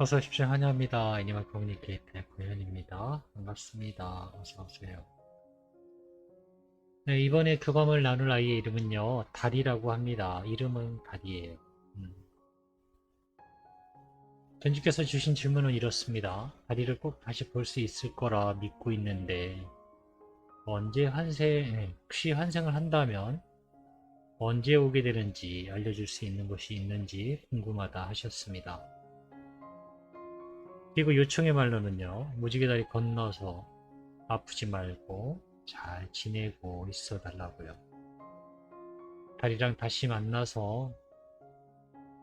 어서 오십시오. 환영합니다. 애니멀 커뮤니케이터의 고현입니다. 반갑습니다. 어서 오세요. 네, 이번에 교감을 나눌 아이의 이름은요, 달이라고 합니다. 이름은 달이에요. 음. 전주께서 주신 질문은 이렇습니다. 다리를 꼭 다시 볼 수 있을 거라 믿고 있는데, 언제 환생, 네, 혹시 환생을 한다면, 언제 오게 되는지 알려줄 수 있는 곳이 있는지 궁금하다 하셨습니다. 그리고 요청의 말로는요, 무지개 다리 건너서 아프지 말고 잘 지내고 있어 달라고요. 다리랑 다시 만나서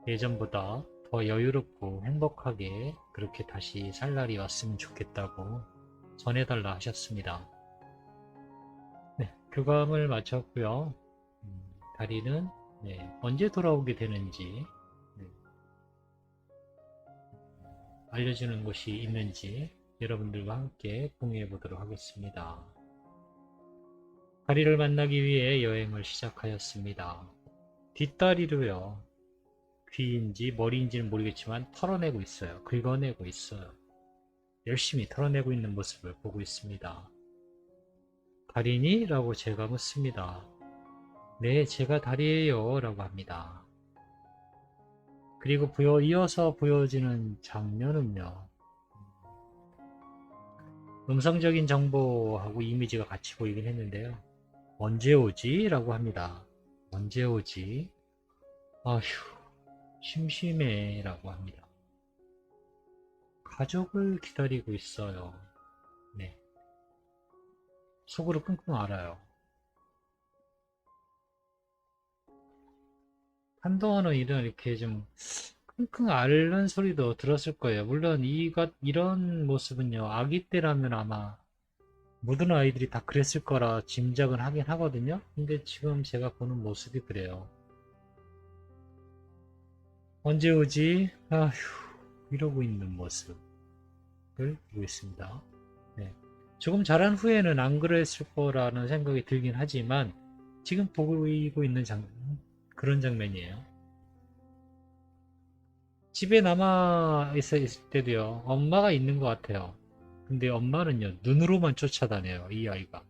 예전보다 더 여유롭고 행복하게 그렇게 다시 살 날이 왔으면 좋겠다고 전해달라 하셨습니다. 네, 교감을 마쳤고요. 음, 다리는 네, 언제 돌아오게 되는지 알려주는 곳이 있는지 여러분들과 함께 공유해 보도록 하겠습니다. 다리를 만나기 위해 여행을 시작하였습니다. 뒷다리로요. 귀인지 머리인지는 모르겠지만 털어내고 있어요. 긁어내고 있어요. 열심히 털어내고 있는 모습을 보고 있습니다. 다리니? 라고 제가 묻습니다. 네, 제가 다리예요. 라고 합니다. 그리고 부여, 이어서 보여지는 장면은요. 음성적인 정보하고 이미지가 같이 보이긴 했는데요. 언제 오지? 라고 합니다. 언제 오지? 아휴, 심심해. 라고 합니다. 가족을 기다리고 있어요. 네. 속으로 끙끙 앓아요. 한동안은 이런 이렇게 좀 끙끙 앓는 소리도 들었을 거예요. 물론 이것 이런 모습은요 아기 때라면 아마 모든 아이들이 다 그랬을 거라 짐작은 하긴 하거든요. 근데 지금 제가 보는 모습이 그래요. 언제 오지? 아휴 이러고 있는 모습을 보고 있습니다. 네. 조금 자란 후에는 안 그랬을 거라는 생각이 들긴 하지만 지금 보이고 있는 장 그런 장면이에요. 집에 남아 있을 때도요, 엄마가 있는 것 같아요. 근데 엄마는요, 눈으로만 쫓아다녀요, 이 아이가.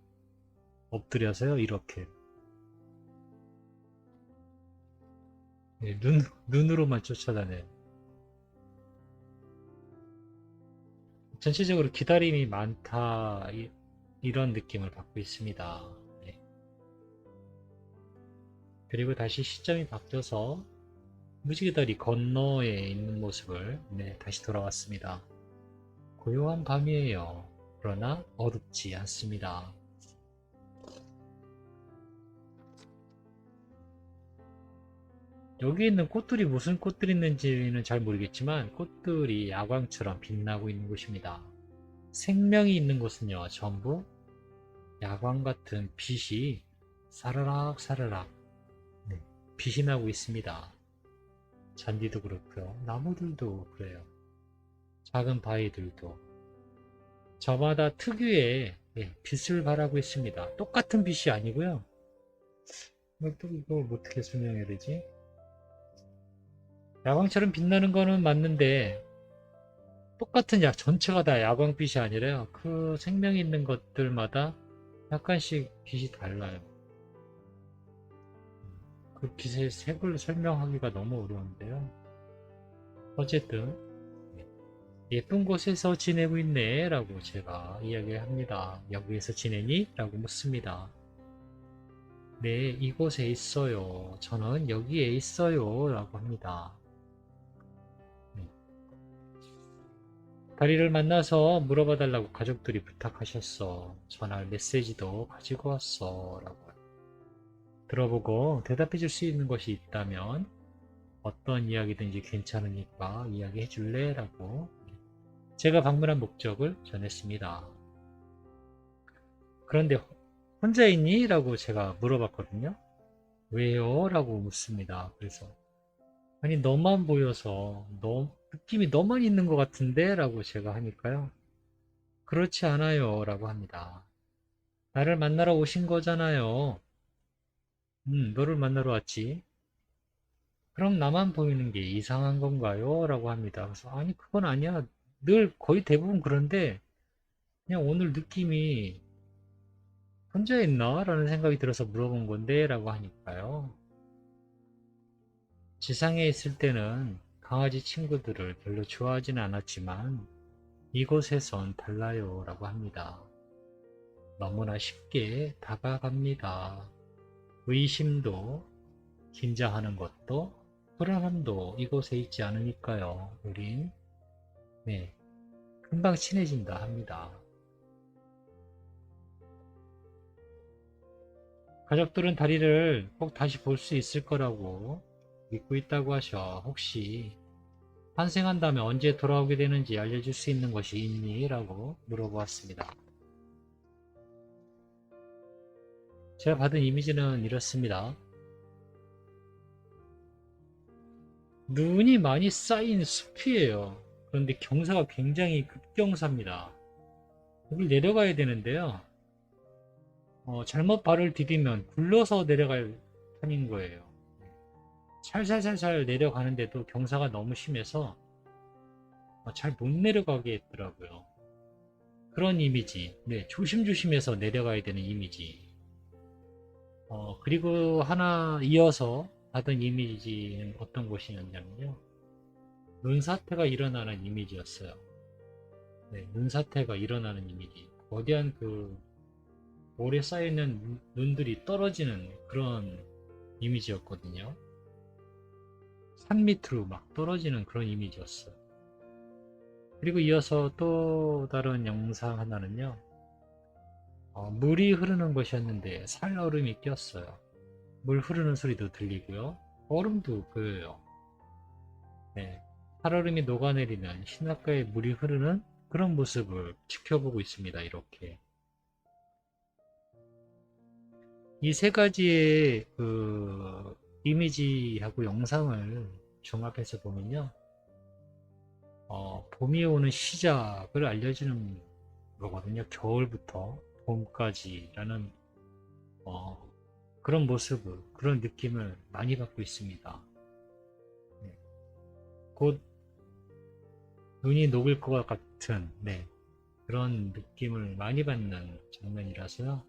엎드려서요, 이렇게. 네, 눈, 눈으로만 쫓아다녀요. 전체적으로 기다림이 많다, 이, 이런 느낌을 받고 있습니다. 네. 그리고 다시 시점이 바뀌어서 무지개 다리 건너에 있는 모습을 네, 다시 돌아왔습니다. 고요한 밤이에요. 그러나 어둡지 않습니다. 여기 있는 꽃들이 무슨 꽃들이 있는지는 잘 모르겠지만 꽃들이 야광처럼 빛나고 있는 곳입니다. 생명이 있는 곳은요, 전부 야광 같은 빛이 사르락 사르락 나고 있습니다. 잔디도 그렇고요. 나무들도 그래요. 작은 바위들도 저마다 특유의 예, 빛을 발하고 있습니다. 똑같은 빛이 아니고요. 뭐또 이걸 어떻게 설명해야 되지? 야광처럼 빛나는 거는 맞는데 똑같은 약 전체가 다 야광빛이 아니라요. 그 생명 있는 것들마다 약간씩 빛이 달라요. 그 빛의 색을 설명하기가 너무 어려운데요. 어쨌든 예쁜 곳에서 지내고 있네 라고 제가 이야기합니다. 여기에서 지내니? 라고 묻습니다. 네, 이곳에 있어요. 저는 여기에 있어요. 라고 합니다. 네. 다리를 만나서 물어봐 달라고 가족들이 부탁하셨어. 전화 메시지도 가지고 왔어. 라고 들어보고 대답해 줄 수 있는 것이 있다면 어떤 이야기든지 괜찮으니까 이야기해 줄래? 라고 제가 방문한 목적을 전했습니다. 그런데 혼자 있니? 라고 제가 물어봤거든요. 왜요? 라고 묻습니다. 그래서 아니 너만 보여서 너 느낌이 너만 있는 것 같은데? 라고 제가 하니까요. 그렇지 않아요. 라고 합니다. 나를 만나러 오신 거잖아요. 음, 너를 만나러 왔지. 그럼 나만 보이는 게 이상한 건가요? 라고 합니다. 그래서 아니 그건 아니야. 늘 거의 대부분 그런데 그냥 오늘 느낌이 혼자 있나? 라는 생각이 들어서 물어본 건데 라고 하니까요. 지상에 있을 때는 강아지 친구들을 별로 좋아하진 않았지만 이곳에선 달라요 라고 합니다. 너무나 쉽게 다가갑니다. 의심도 긴장하는 것도 불안함도 이곳에 있지 않으니까요. 우린 네 금방 친해진다 합니다. 가족들은 다리를 꼭 다시 볼 수 있을 거라고 믿고 있다고 하셔. 혹시 환생한 다음에 언제 돌아오게 되는지 알려줄 수 있는 것이 있니? 라고 물어보았습니다. 제가 받은 이미지는 이렇습니다. 눈이 많이 쌓인 숲이에요. 그런데 경사가 굉장히 급경사입니다. 여기 내려가야 되는데요. 어, 잘못 발을 디디면 굴러서 내려갈 편인 거예요. 살살살살 내려가는데도 경사가 너무 심해서 어, 잘못 내려가게 했더라고요. 그런 이미지. 네, 조심조심해서 내려가야 되는 이미지. 어, 그리고 하나 이어서 받은 이미지는 어떤 곳이었냐면요. 눈사태가 일어나는 이미지였어요. 네, 눈사태가 일어나는 이미지. 거대한 그 오래 쌓여있는 눈- 눈들이 떨어지는 그런 이미지였거든요. 산 밑으로 막 떨어지는 그런 이미지였어요. 그리고 이어서 또 다른 영상 하나는요. 어, 물이 흐르는 곳이었는데 살얼음이 꼈어요. 물 흐르는 소리도 들리고요. 얼음도 보여요. 네, 살얼음이 녹아내리는 신학가에 물이 흐르는 그런 모습을 지켜보고 있습니다. 이렇게. 이 세 가지의 그 이미지하고 영상을 종합해서 보면요. 어, 봄이 오는 시작을 알려주는 거거든요. 겨울부터 봄까지라는 어, 그런 모습을, 그런 느낌을 많이 받고 있습니다. 네. 곧 눈이 녹을 것 같은 네, 그런 느낌을 많이 받는 장면이라서요.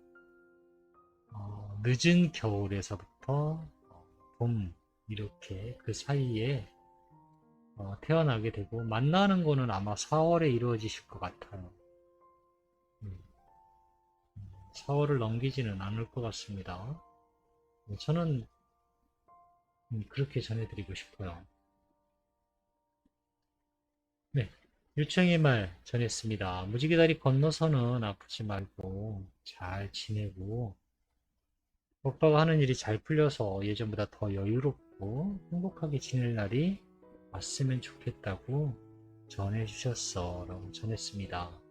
어, 늦은 겨울에서부터 어, 봄 이렇게 그 사이에 어, 태어나게 되고 만나는 거는 아마 4월에 이루어지실 것 같아요. 4월을 넘기지는 않을 것 같습니다. 네, 저는 음, 그렇게 전해드리고 싶어요. 네, 유청의 말 전했습니다. 무지개 다리 건너서는 아프지 말고 잘 지내고 오빠가 하는 일이 잘 풀려서 예전보다 더 여유롭고 행복하게 지낼 날이 왔으면 좋겠다고 전해주셨어 라고 전했습니다.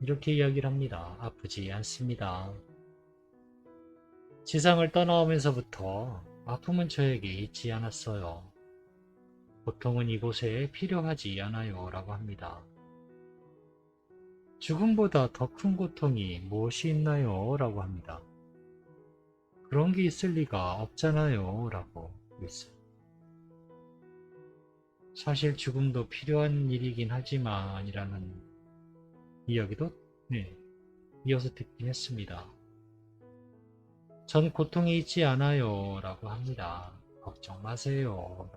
이렇게 이야기를 합니다. 아프지 않습니다. 지상을 떠나오면서부터 아픔은 저에게 있지 않았어요. 고통은 이곳에 필요하지 않아요 라고 합니다. 죽음보다 더 큰 고통이 무엇이 있나요? 라고 합니다. 그런 게 있을 리가 없잖아요. 라고 있어요. 사실 죽음도 필요한 일이긴 하지만 이라는 이야기도 네, 이어서 듣긴 했습니다. 전 고통이 있지 않아요. 라고 합니다. 걱정 마세요.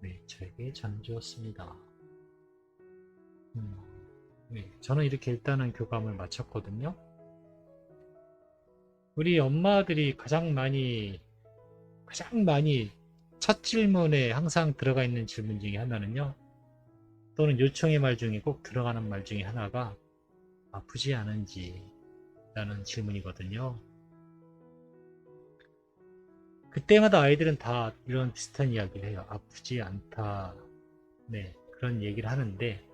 네, 저에게 전해주었습니다. 음, 네, 저는 이렇게 일단은 교감을 마쳤거든요. 우리 엄마들이 가장 많이, 가장 많이 첫 질문에 항상 들어가 있는 질문 중에 하나는요. 또는 요청의 말 중에 꼭 들어가는 말 중에 하나가 아프지 않은지 라는 질문이거든요. 그때마다 아이들은 다 이런 비슷한 이야기를 해요. 아프지 않다. 네, 그런 얘기를 하는데,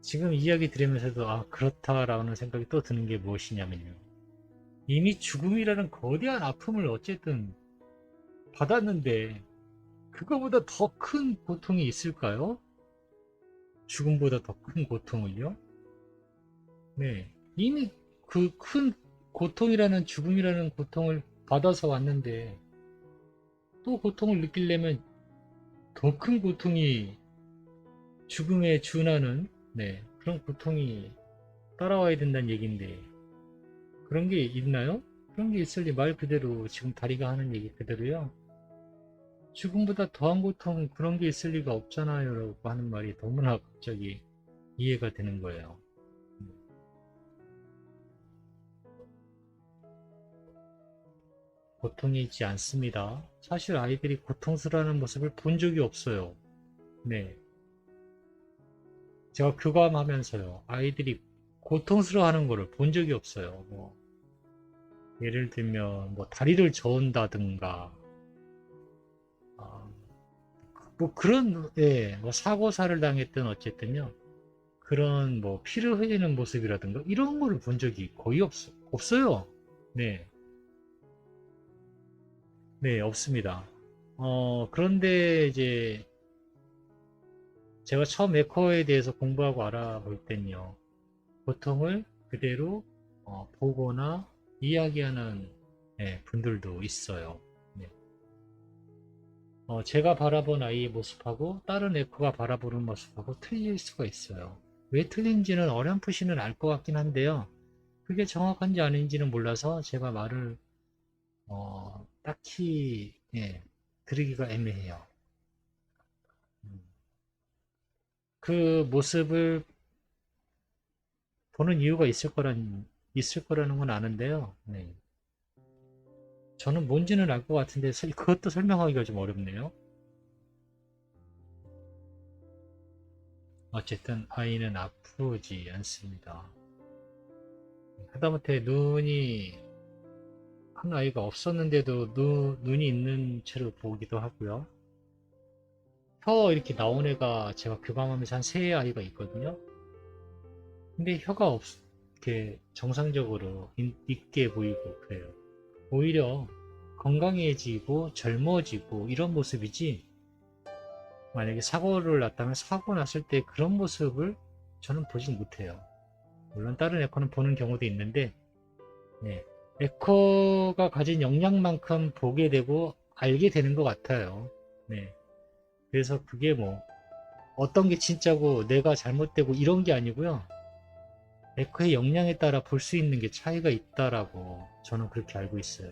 지금 이야기 들으면서도, 아, 그렇다라는 생각이 또 드는 게 무엇이냐면요. 이미 죽음이라는 거대한 아픔을 어쨌든 받았는데, 그거보다 더 큰 고통이 있을까요? 죽음보다 더 큰 고통을요? 네. 이미 그 큰 고통이라는 죽음이라는 고통을 받아서 왔는데 또 고통을 느끼려면 더 큰 고통이 죽음에 준하는 네, 그런 고통이 따라와야 된다는 얘기인데 그런 게 있나요? 그런 게 있을리 말 그대로 지금 다리가 하는 얘기 그대로요. 죽음보다 더한 고통 그런 게 있을 리가 없잖아요 라고 하는 말이 너무나 갑자기 이해가 되는 거예요. 고통이지 않습니다. 사실 아이들이 고통스러워하는 모습을 본 적이 없어요. 네. 제가 교감하면서요. 아이들이 고통스러워하는 거를 본 적이 없어요. 뭐 예를 들면 뭐 다리를 저은다든가 아, 뭐 그런 예, 뭐 사고사를 당했든 어쨌든요. 그런 뭐 피를 흘리는 모습이라든가 이런 거를 본 적이 거의 없, 없어요. 네. 네, 없습니다. 어, 그런데 이제 제가 처음 에코에 대해서 공부하고 알아볼 땐요. 고통을 그대로 어, 보거나 이야기하는 예, 분들도 있어요. 네. 어, 제가 바라본 아이의 모습하고 다른 에코가 바라보는 모습하고 틀릴 수가 있어요. 왜 틀린지는 어렴풋이는 알 것 같긴 한데요. 그게 정확한지 아닌지는 몰라서 제가 말을 어, 딱히 예, 드리기가 애매해요. 음. 그 모습을 보는 이유가 있을 거란 있을 거라는 건 아는데요. 네. 저는 뭔지는 알 것 같은데 설- 그것도 설명하기가 좀 어렵네요. 어쨌든 아이는 아프지 않습니다. 하다못해 눈이 한 아이가 없었는데도 눈, 눈이 있는 채로 보기도 하고요. 혀 이렇게 나온 애가 제가 교감하면서 한 세 아이가 있거든요. 근데 혀가 없, 이렇게 정상적으로 인- 있게 보이고 그래요. 오히려 건강해지고 젊어지고 이런 모습이지 만약에 사고를 났다면 사고 났을 때 그런 모습을 저는 보진 못해요. 물론 다른 에코는 보는 경우도 있는데 네. 에코가 가진 역량만큼 보게 되고 알게 되는 것 같아요. 네. 그래서 그게 뭐 어떤 게 진짜고 내가 잘못되고 이런 게 아니고요. 에코의 역량에 따라 볼 수 있는 게 차이가 있다라고 저는 그렇게 알고 있어요.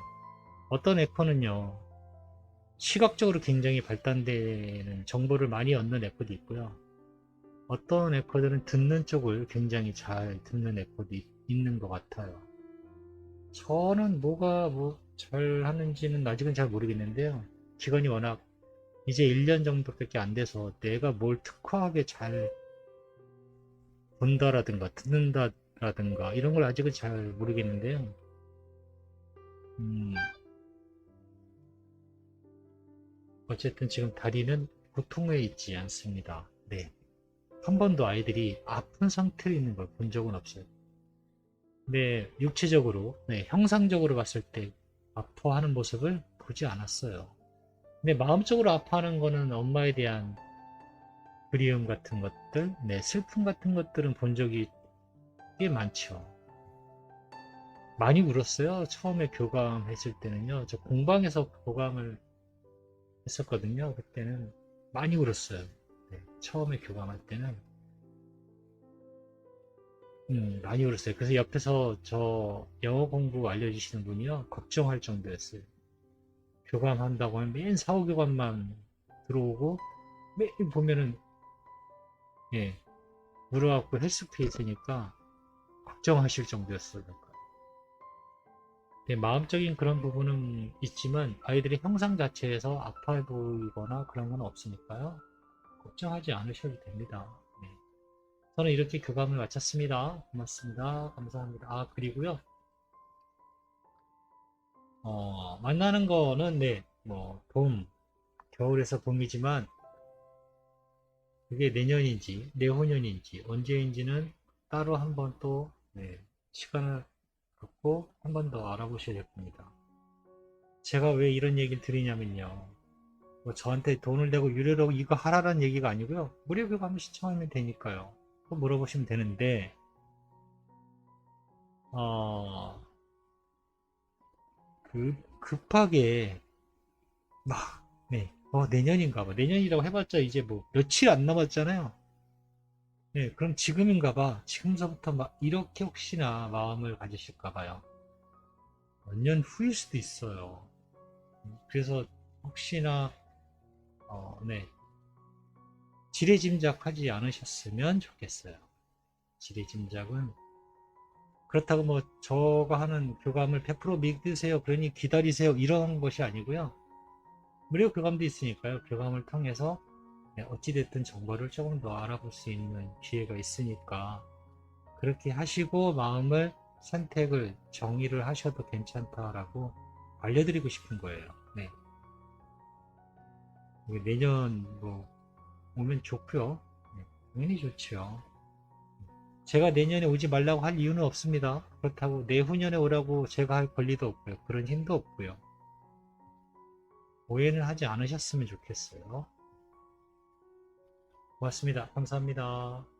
어떤 에코는요, 시각적으로 굉장히 발달되는 정보를 많이 얻는 에코도 있고요. 어떤 에코들은 듣는 쪽을 굉장히 잘 듣는 에코도 있- 있는 것 같아요. 저는 뭐가 뭐 잘 하는지는 아직은 잘 모르겠는데요. 기간이 워낙 이제 1년 정도밖에 안 돼서 내가 뭘 특화하게 잘 본다라든가 듣는다라든가 이런 걸 아직은 잘 모르겠는데요. 음, 어쨌든 지금 다리는 고통에 있지 않습니다. 네. 한 번도 아이들이 아픈 상태에 있는 걸 본 적은 없어요. 네, 육체적으로, 네, 형상적으로 봤을 때 아파하는 모습을 보지 않았어요. 근데 마음적으로 아파하는 거는 엄마에 대한 그리움 같은 것들, 네, 슬픔 같은 것들은 본 적이 꽤 많죠. 많이 울었어요. 처음에 교감했을 때는요. 저 공방에서 교감을 했었거든요. 그때는 많이 울었어요. 네, 처음에 교감할 때는 음, 많이 울었어요. 그래서 옆에서 저 영어 공부 알려주시는 분이요. 걱정할 정도였어요. 교감한다고 하면 맨 사후 교감만 들어오고 매일 보면은 예, 물어갖고 헬스페이스니까 걱정하실 정도였어요. 네, 마음적인 그런 부분은 있지만 아이들의 형상 자체에서 아파 보이거나 그런 건 없으니까요. 걱정하지 않으셔도 됩니다. 네. 저는 이렇게 교감을 마쳤습니다. 고맙습니다. 감사합니다. 아, 그리고요. 어, 만나는 거는 네, 뭐, 봄, 겨울에서 봄이지만 그게 내년인지, 내후년인지, 언제인지는 따로 한번 또, 네, 시간을 갖고 한 번 더 알아보셔야 될 겁니다. 제가 왜 이런 얘기를 드리냐면요. 뭐 저한테 돈을 내고 유료로 이거 하라는 얘기가 아니고요. 무료 교감을 신청하면 되니까요. 또 물어보시면 되는데, 어, 그, 급하게 막 어, 내년인가 봐. 내년이라고 해봤자 이제 뭐 며칠 안 남았잖아요. 네, 그럼 지금인가 봐. 지금서부터 막 이렇게 혹시나 마음을 가지실까 봐요. 몇 년 후일 수도 있어요. 그래서 혹시나 어, 네. 지레짐작하지 않으셨으면 좋겠어요. 지레짐작은 그렇다고 뭐 저가 하는 교감을 100% 믿으세요. 그러니 기다리세요. 이런 것이 아니고요. 무료 교감도 있으니까요. 교감을 통해서 네, 어찌됐든 정보를 조금 더 알아볼 수 있는 기회가 있으니까 그렇게 하시고 마음을 선택을 정의를 하셔도 괜찮다라고 알려드리고 싶은 거예요. 네. 내년 뭐 오면 좋고요. 네, 당연히 좋죠. 제가 내년에 오지 말라고 할 이유는 없습니다. 그렇다고 내후년에 오라고 제가 할 권리도 없고요. 그런 힘도 없고요. 오해는 하지 않으셨으면 좋겠어요. 고맙습니다. 감사합니다.